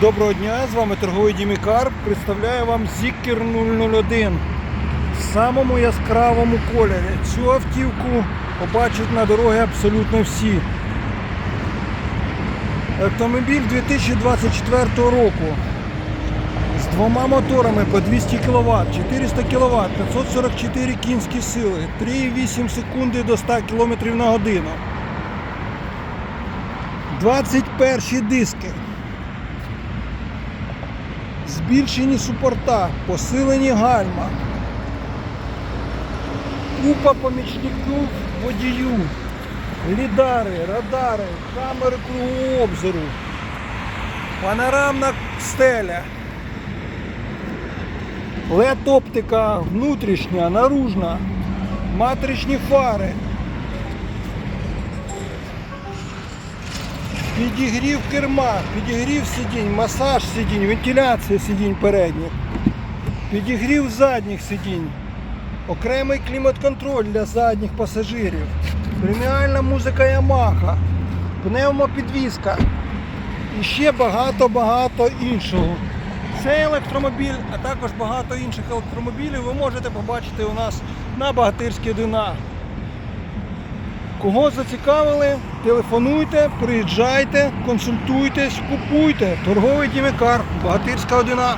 Доброго дня, з вами торговий Дімікар. Представляю вам Зікер 001 в самому яскравому кольорі. Цю автівку побачать на дорогі абсолютно всі. Автомобіль 2024 року з двома моторами по 200 кВт, 400 кВт, 544 кінські сили, 3,8 секунди до 100 км на годину. 21 диски. Збільшені супорта, посилені гальма, купа помічників водію, лідари, радари, камери кругообзору, панорамна стеля, LED-оптика внутрішня, наружна, матричні фари. Підігрів керма, підігрів сидінь, масаж сидінь, вентиляція сидінь передніх, підігрів задніх сидінь, окремий клімат-контроль для задніх пасажирів, преміальна музика Yamaha, пневмопідвізка. І ще багато-багато іншого. Цей електромобіль, а також багато інших електромобілів ви можете побачити у нас на Багатирській 1А. Кого зацікавили, телефонуйте, приїжджайте, консультуйтесь, купуйте. Торговий дімікар, Багатирська 1А.